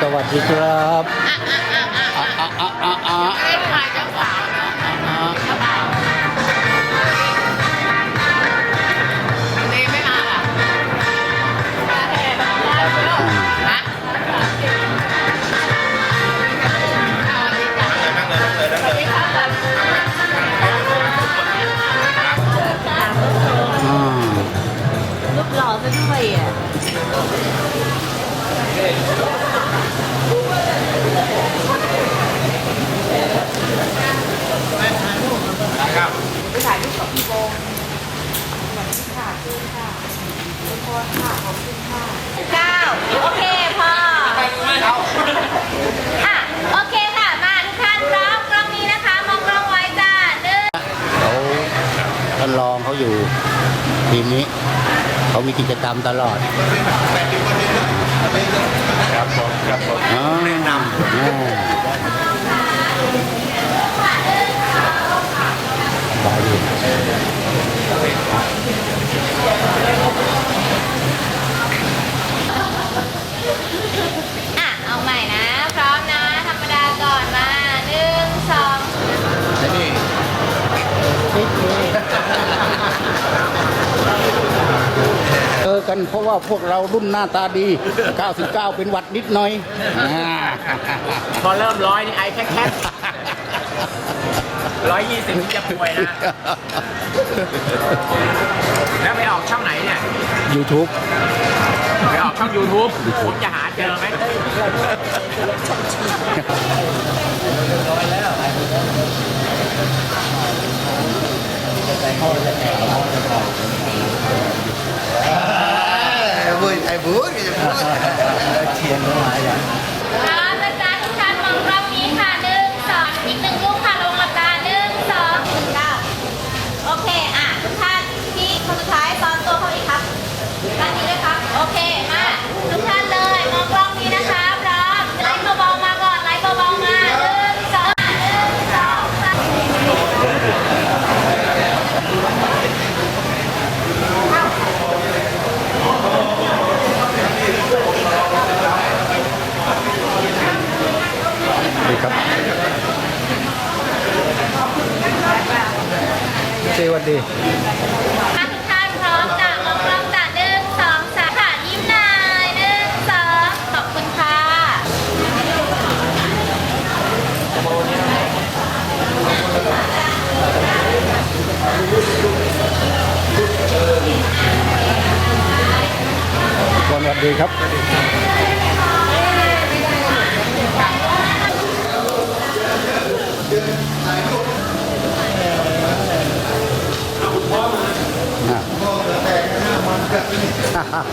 สวัสดีครับ เก้าโอเคพออะโอเคค่ะ มาทุกท่านพร้อมกล้องนี้นะคะ มองกล้องไว้จ้าหนึ่งเขาท่านรองเขาอยู่ ทีมนี้เขามีกิจกรรมตลอดครับผมครับผมแนะนอ่าได้ กัน เพราะว่าพวกเรารุ่นหน้าตาดี 99 เป็นหวัดนิดหน่อยอ่าพอเริ่มร้อยนี่ไอแค่แค่ร้อยยี่สิบจะป่วยนะ แล้วไปออกช่องไหนเนี่ย YouTube ไปออกช่อง YouTube ผมจะหาเจอไหม บุญไอ้บุญไสวัสดีถ้าทุกท่านพร้อมจะมองกล้องจะหนึ่งสองสามค่ะยิ้มหน่อยหนึ่งสองขอบคุณค่ะสวัสดีครับ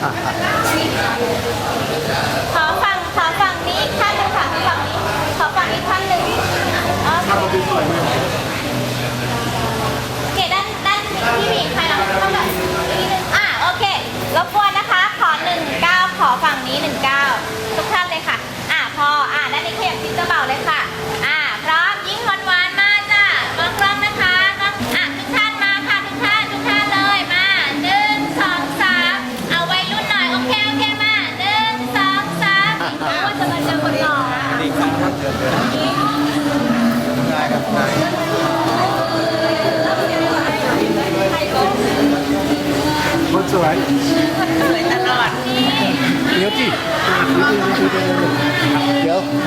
Ha ha ha.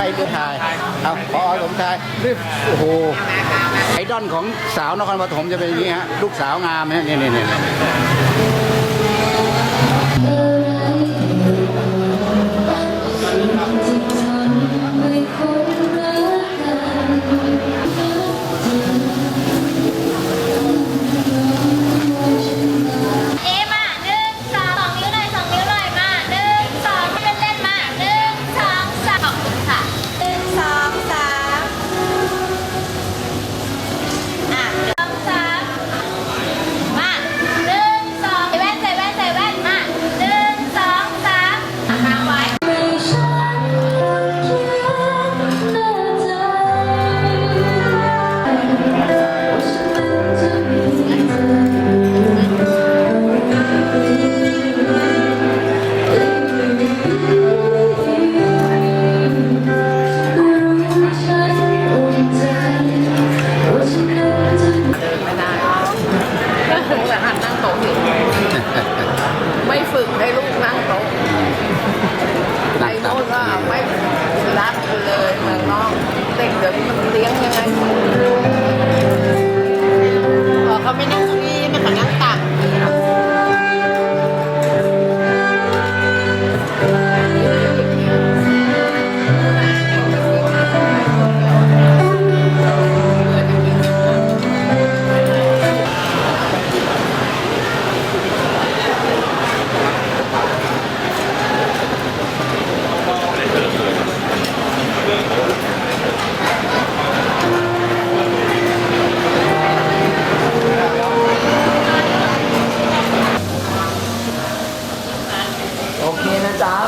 ยตัวถ่าย เอาพอสมชายรีบโอ้โห ไอดอนของสาวนครปฐมจะเป็นอย่างนี้ฮะ ลูกสาวงามฮะนี่นี่นี่ย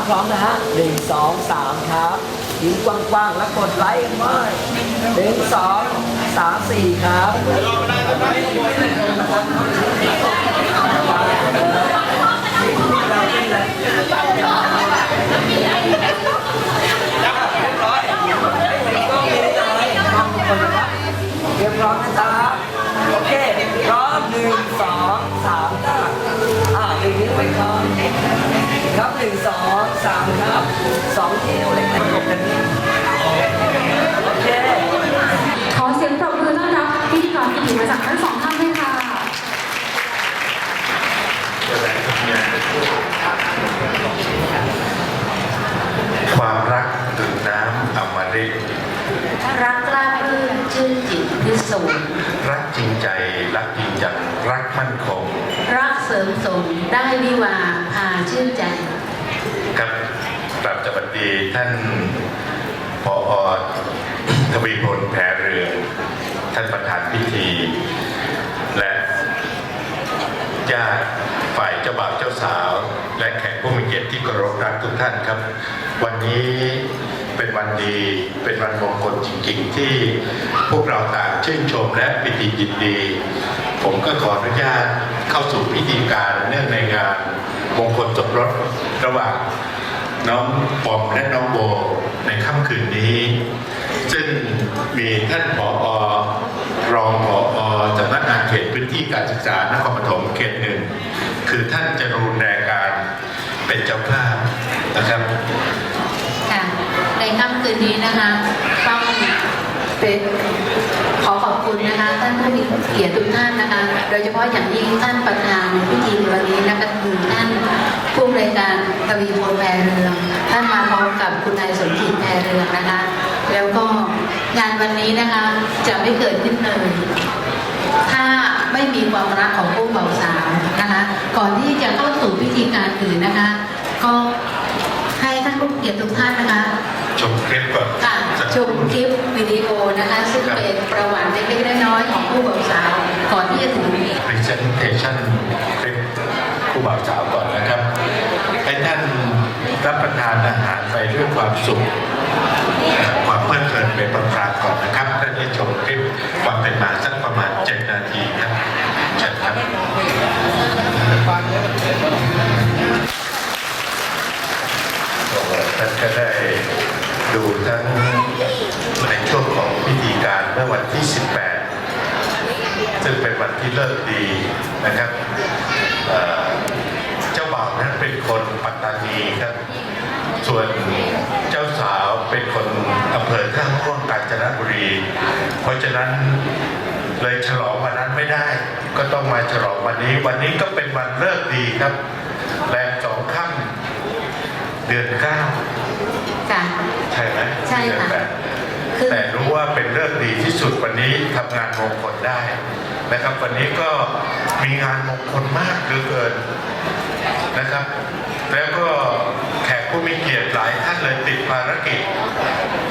พร้อมนะฮะหนึ่งสองสามครับยิ้มกว้างๆ แล้วกดไลค์กันมาหนึ่งสองสามสี่ครับเรียมพร้อมนะจ๊ะโอเค พร้อมหนึ่งสองสาม สามครับสองนิ้วเล็กๆกบกันนี้โอเคขอเสียงปรบมือต้อนรับพิธีกรที่อยู่มาจากทั้งสองท่านด้วยค่ะความรักดุจน้ำอมฤตรักกล้าเพื่อนชื่นจิตพิสูจน์รักจริงใจ รักจริงจัง รักมั่นคง รักเสริมสมได้วิวาพาชื่นใจ ครับกลับสวัสดีท่านพออทวีพลแพรเรืองท่านประธานพิธี และญาติฝ่ายเจ้าบ่าวเจ้าสาว และแขกผู้มีเกียรติที่เคารพรักทุกท่านครับ วันนี้เป็นวันดีเป็นวันมงคลจริงๆ ที่พวกเราต่างชื่นชมและปิติยินดี ผมก็ขออนุญาตเข้าสู่พิธีการเนื่องในงาน มงคลสมรสระหว่างน้องปอมและน้องโบในค่ำคืนนี้ ซึ่งมีท่านผอรองผอสำนักงานเขตพื้นที่การศึกษานครปฐมเขตหนึ่งคือท่านจรูนแรการเป็นเจ้าภาพนะครับค่ะในค่ำคืนนี้นะคะต้องเป็นขอขอบคุณนะคะ ท่านผู้มีเกียรติทุกท่านนะคะ โดยเฉพาะอย่างยิ่งท่านประธานพิธีในวันนี้นะคะคือท่านผู้อำนวยการทวีพลแพรเรือง ท่านมาพร้อมกับคุณนายสมจิตแพรเรืองนะคะ แล้วก็งานวันนี้นะคะจะไม่เกิดขึ้นเลยถ้าไม่มีความรักของผู้บ่าวสาวนะคะ ก่อนที่จะเข้าสู่พิธีการอื่นนะคะ ก็ให้ท่านผู้เกียรติทุกท่านนะคะชมคลิปก่อนค่ะ ชมคลิปวิดีโอนะคะ ซึ่งเป็นประวัติเล็กๆน้อยๆของผู้บ่าวสาวก่อนที่จะถึง presentation คลิปผู้บ่าวสาวก่อนนะครับให้ท่านรับประทานอาหารไปด้วยความสุข ที่ 18 ซึ่งเป็นวันที่เลิกดีนะครับเอ่อเจ้าบ่าวนั้นเป็นคนปัตตานีครับ ส่วนเจ้าสาวเป็นคนอำเภอท่าม่วงกาญจนบุรี เพราะฉะนั้นเลยฉลองวันนั้นไม่ได้ ก็ต้องมาฉลองวันนี้ วันนี้ก็เป็นวันเลิกดีครับแรมสองค่ำเดือนเก้าค่ะใช่ไหมใช่ค่ะเดือน แปดคือแต่รู้ว่าเป็นเรื่องดีที่สุดวันนี้ทำงานมงคลได้นะครับ วันนี้ก็มีงานมงคลมากเหลือเกินนะครับ แล้วก็แขกผู้มีเกียรติหลายท่านเลยติดภารกิจ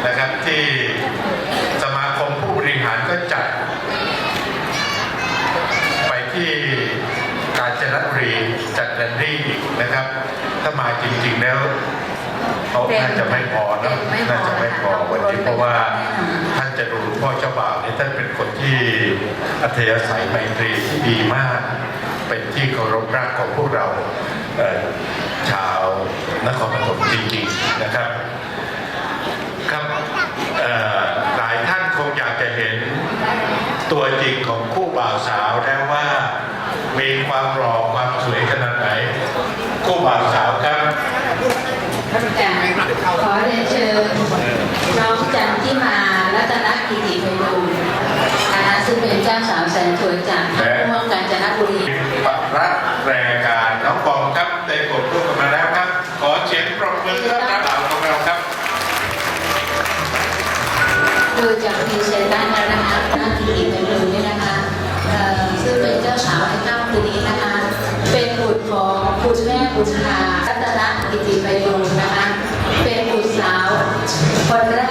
นะครับที่สมาคมผู้บริหารก็จัด ไปที่กาญจนบุรีจัดแรนดี้นะครับ ถ้ามาจริงๆแล้ว เขาน่าจะไม่พอเนอะน่าจะไม่พอวันนี้เพราะว่าท่านจะดูพ่อเจ้าบ่าวเนี่ยท่านเป็นคนที่อัธยาศัยไมตรีที่ดีมาก เป็นที่เคารพรักของพวกเราเอ่อชาวนครปฐมจริงๆนะครับครับเอ่อหลายท่านคงอยากจะเห็นตัวจริงของคู่บ่าวสาวแล้วว่ามีความหล่อความสวยขนาดไหนคู่บ่าวสาว ครับจะขอเรียนเชิญน้องจันทิมารัตนสนสวยจากท่าม่วงกาญจนบุรีปรัฐแรงการน้องบองครับได้กดลูกกันมาแล้วครับ ขอเสียงปรบมือต้อนรับสาวของเราครับดูจากพรีเซนต์ได้แล้วนะคะหน้าที่เป็นเลยนี่นะคะเอ่อซึ่งเป็นเจ้าสาวในค่ำคืนนี้นะคะ เป็นบุตรของคุณแม่บุญชารัตนกิติไปบูลย์นะคะ เป็นบุตรสาวคนแรก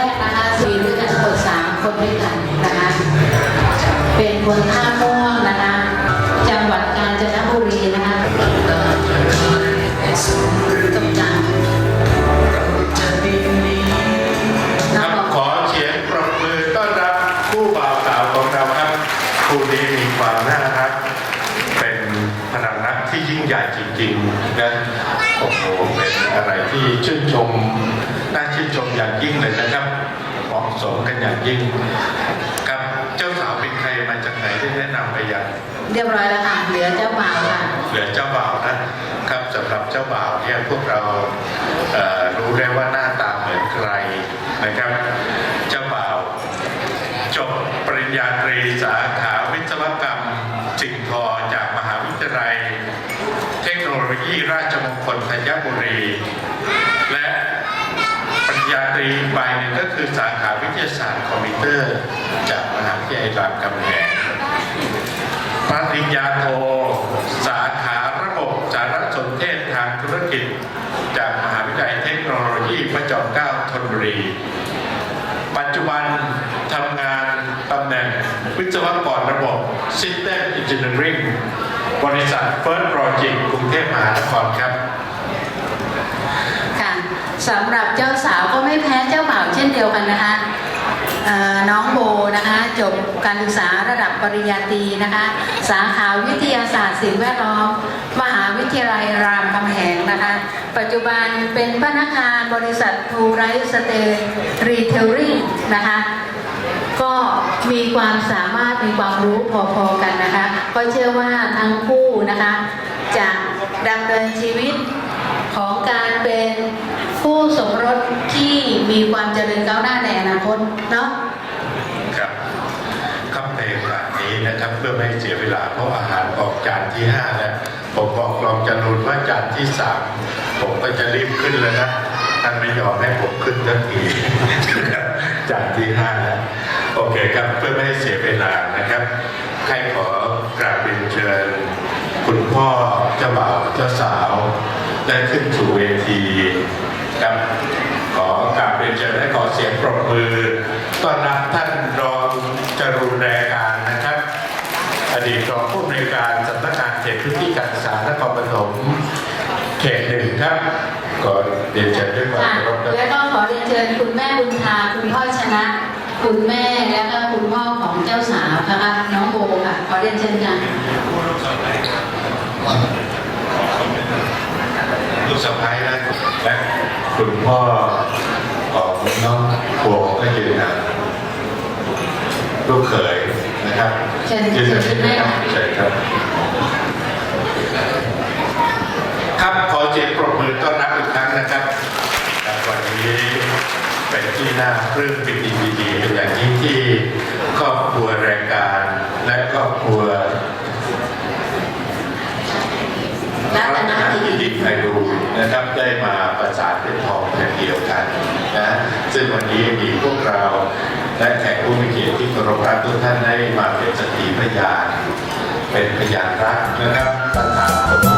ชื่นชมน่าชื่นชมอย่างยิ่งเลยนะครับเหมาะสมกันอย่างยิ่งกับเจ้าสาวเป็นใครมาจากไหนได้แนะนำไปยังเรียบร้อยแล้วค่ะเหลือเจ้าบ่าวค่ะเหลือเจ้าบ่าวนะครับสำหรับเจ้าบ่าวเนี่ยพวกเราเอ่อรู้ได้ว่าหน้าตาเหมือนใครนะครับ เจ้าบ่าวจบปริญญาตรีสาขาวิศวกรรมสิ่งทอจากมหาวิทยาลัย เทคโนโลยีราชมงคลธัญบุรี และปริญญาตรีอี ก็คือสาขาวิทยาศาสตร์คอมพิวเตอร์ จากมหาวิทยาลัยรามคำแหงปริญญาโท สาขาระบบสารสนเทศทางธุรกิจ จากมหาวิทยาลัยเทคโนโลยีพระจอมเกล้าธนบุรี ปัจจุบันทำงานตำแหน่งวิศวกรระบบ System Engineering บริษัท First Project กรุงเทพมหานครครับ สำหรับเจ้าสาวก็ไม่แพ้เจ้าบ่าวเช่นเดียวกันนะคะน้องโบนะคะจบการศึกษาระดับปริญญาตรีนะคะ สาขาวิทยาศาสตร์สิ่งแวดล้อม มหาวิทยาลัยรามคำแหงนะคะ ปัจจุบันเป็นพนักงานบริษัททูไรสเตย์รีเทลลิ่งนะคะ ก็มีความสามารถมีความรู้พอๆกันนะคะ ก็เชื่อว่าทั้งคู่นะคะจะดำเนินชีวิต ของการเป็นคู่สมรสที่มีความเจริญก้าวหน้าในอนาคตเนาะครับครับในโอกาสนี้นะครับเพื่อไม่ให้เสียเวลาเพราะอาหารออกจานที่5แล้วผมบอกลองจรูนว่าจานที่3ผมก็จะรีบขึ้นแล้วนะท่านไม่ยอมให้ผมขึ้นทันทีจานที่5แล้วโอเคครับเพื่อไม่ให้เสียเวลานะครับใครขอกราบเรียนเชิญ คุณพ่อเจ้าบ่าวเจ้าสาว ได้ขึ้นสู่เวทีครับขอกราบเรียนเชิญและขอเสียงปรบมือต้อนรับท่านรองจรูนแรงการนะครับ อดีตรองผู้อำนวยการสำนักงานเขตพื้นที่การศึกษานครปฐมเขตหนึ่งครับขอเรียนเชิญด้วยความเคารพครับแล้วก็ขอเรียนเชิญคุณแม่บุญธาคุณพ่อชนะ คุณแม่แล้วก็คุณพ่อของเจ้าสาวนะคะน้องโบค่ะขอเรียนเชิญค่ะ ลูกสะพ้ายและและคุณพ่อของน้องโบก็ยืนนะลูกเขยนะครับ เชิญ ยืน เชิญคุณแม่ ครับเชิญครับ ครับขอเสียงปรบมือต้อนรับอีกครั้งนะครับและวันนี้เป็ นที่น่าปลื้มปิติยินดีเป็นอย่างยิ่งที่ครอบครัวแรงการและครอบครัวรัตนรักิกิไพรูนะครับได้มาประสานเป็นทองแผ่นเดียวกันนะซึ่งวันนี้มีพวกเราและแขกผู้มีเกียรติที่เคารพรักทุกท่านได้มาเป็นสกขีพยานเป็นพยานรักนะครับ